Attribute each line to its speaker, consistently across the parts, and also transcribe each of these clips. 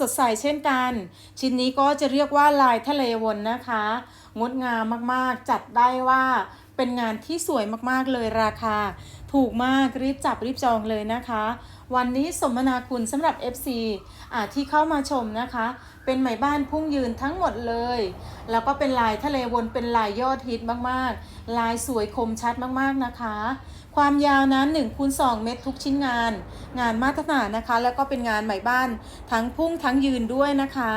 Speaker 1: สดใสเช่นกัน ชิ้นนี้ก็จะเรียกว่าลายทะเลวนนะคะ งดงามมากๆ จัดได้ว่าเป็นงานที่สวยมากๆเลยราคา ถูกมากรีบจับรีบจองเลยนะคะ วันนี้สมนาคุณสำหรับ FC อ่าที่เข้ามาชมนะคะ เป็นไหมบ้านพุ่งยืนทั้งหมดเลย แล้วก็เป็นลายทะเลวนเป็นลายยอดฮิตมากๆ ลายสวยคมชัดมากๆนะคะ ความยาวนั้น1คูณ2เมตรทุกชิ้นงาน งานมาตรฐานนะคะ แล้วก็เป็นงานไหมบ้านทั้งพุ่งทั้งยืนด้วยนะคะ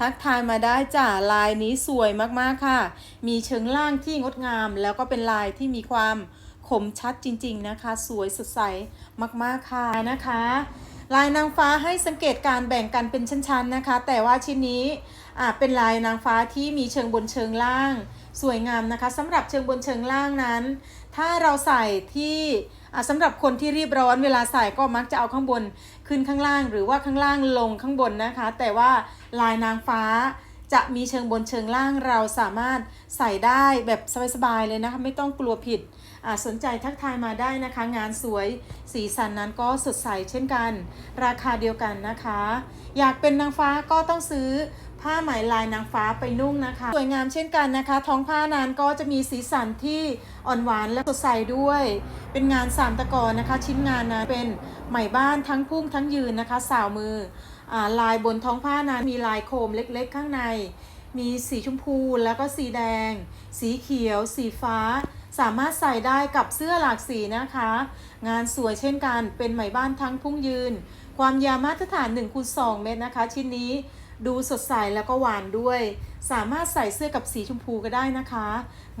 Speaker 1: ทักทายมาได้จ้าลายนี้สวยมากๆค่ะ มีเชิงล่างที่งดงาม แล้วก็เป็นลายที่มีความ คมชัดจริง ๆนะคะ สวยสดใสมากๆค่ะนะคะ ลายนางฟ้าให้สังเกตการแบ่งกันเป็นชั้นๆนะคะ แต่ว่าชิ้นนี้เป็นลายนางฟ้าที่มีเชิงบนเชิงล่าง สวยงามนะคะสำหรับเชิงบนเชิงล่างนั้น ถ้าเราใส่ที่สำหรับคนที่รีบร้อนเวลาใส่ก็มักจะเอาข้างบนขึ้นข้างล่าง หรือว่าข้างล่างลงข้างบนนะคะ แต่ว่าลายนางฟ้า จะมีเชิงบนเชิงล่างเราสามารถใส่ได้แบบสบายๆเลยนะคะไม่ต้องกลัวผิดอาสนใจทักทายมาได้นะคะ งานสวยสีสันนั้นก็สดใสเช่นกัน ราคาเดียวกันนะคะ อยากเป็นนางฟ้าก็ต้องซื้อ ผ้าไหมลายนางฟ้าไปนุ่งนะคะ สวยงามเช่นกันนะคะ ท้องผ้านั้นก็จะมีสีสันที่อ่อนหวานและสดใสด้วย เป็นงานสามตะกอนนะคะ ชิ้นงานนะเป็นไหมบ้านทั้งพุ่งทั้งยืนนะคะสาวมืออลายบนท้องผ้านั้นมีลายโคมเล็กๆ ข้างใน มีสีชมพูแล้วก็สีแดง สีเขียว สีฟ้า สามารถใส่ได้กับเสื้อหลากสีนะคะ งานสวยเช่นกันเป็นไหมบ้านทั้งพุ่งยืน ความยาวมาตรฐาน1คูณ2เมตรนะคะ ชิ้นนี้ ดูสดใสแล้วก็หวานด้วย สามารถใส่เสื้อกับสีชมพูก็ได้นะคะ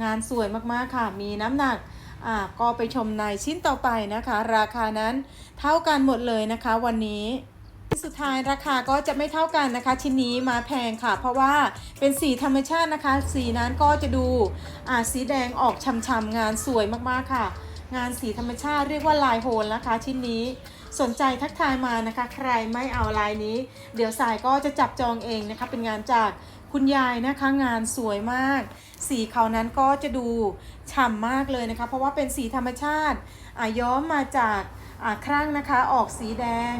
Speaker 1: งานสวยมากๆค่ะ มีน้ำหนักอ่าก็ไปชมในชิ้นต่อไปนะคะ ราคานั้นเท่ากันหมดเลยนะคะ วันนี้สุดท้ายราคาก็จะไม่เท่ากันนะคะ ชิ้นนี้มาแพงค่ะ เพราะว่าเป็นสีธรรมชาตินะคะ สีนั้นก็จะดูอ่าสีแดงออกช่ำๆงานสวยมากๆค่ะ งานสีธรรมชาติเรียกว่าลายโฮลนะคะ ชิ้นนี้ สนใจทักทายมานะคะ ใครไม่เอาลายนี้ เดี๋ยวสายก็จะจับจองเองนะคะ เป็นงานจากคุณยายนะคะงานสวยมาก สีเขานั้นก็จะดูฉ่ำมากเลยนะคะ เพราะว่าเป็นสีธรรมชาติย้อมมาจากครั่งนะคะ ออกสีแดง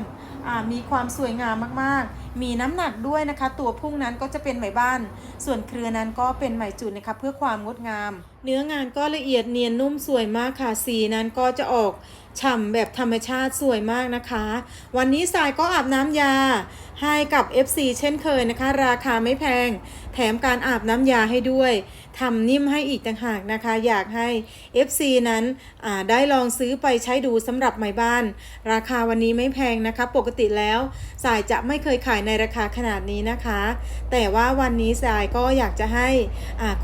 Speaker 1: มีความสวยงามมากๆ มีน้ำหนักด้วยนะคะ ตัวพุ่งนั้นก็จะเป็นไหมบ้าน ส่วนเครือนั้นก็เป็นไหมจุดนะคะเพื่อความงดงาม เนื้องานก็ละเอียดเนียนนุ่มสวยมากค่ะ สีนั้นก็จะออกฉ่ำแบบธรรมชาติสวยมากนะคะ วันนี้สายก็อาบน้ำยาให้กับ FC เช่นเคยนะคะ ราคาไม่แพง แถมการอาบน้ำยาให้ด้วย ทำนิ่มให้อีกต่างหากนะคะ อยากให้ FC นั้นได้ลองซื้อไปใช้ดูสำหรับไหมบ้าน ราคาวันนี้ไม่แพงนะคะ ปกติแล้วสายจะไม่เคยขายในราคาขนาดนี้นะคะ แต่ว่าวันนี้สายก็อยากจะให้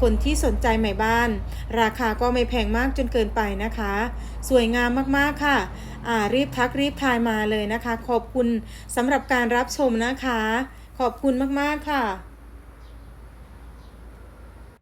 Speaker 1: คนที่สนใจไหมบ้าน ราคาก็ไม่แพงมากจนเกินไปนะคะ สวยงามมากๆค่ะรีบทักรีบทายมาเลยนะคะ ขอบคุณสำหรับการรับชมนะคะ ขอบคุณมากๆค่ะ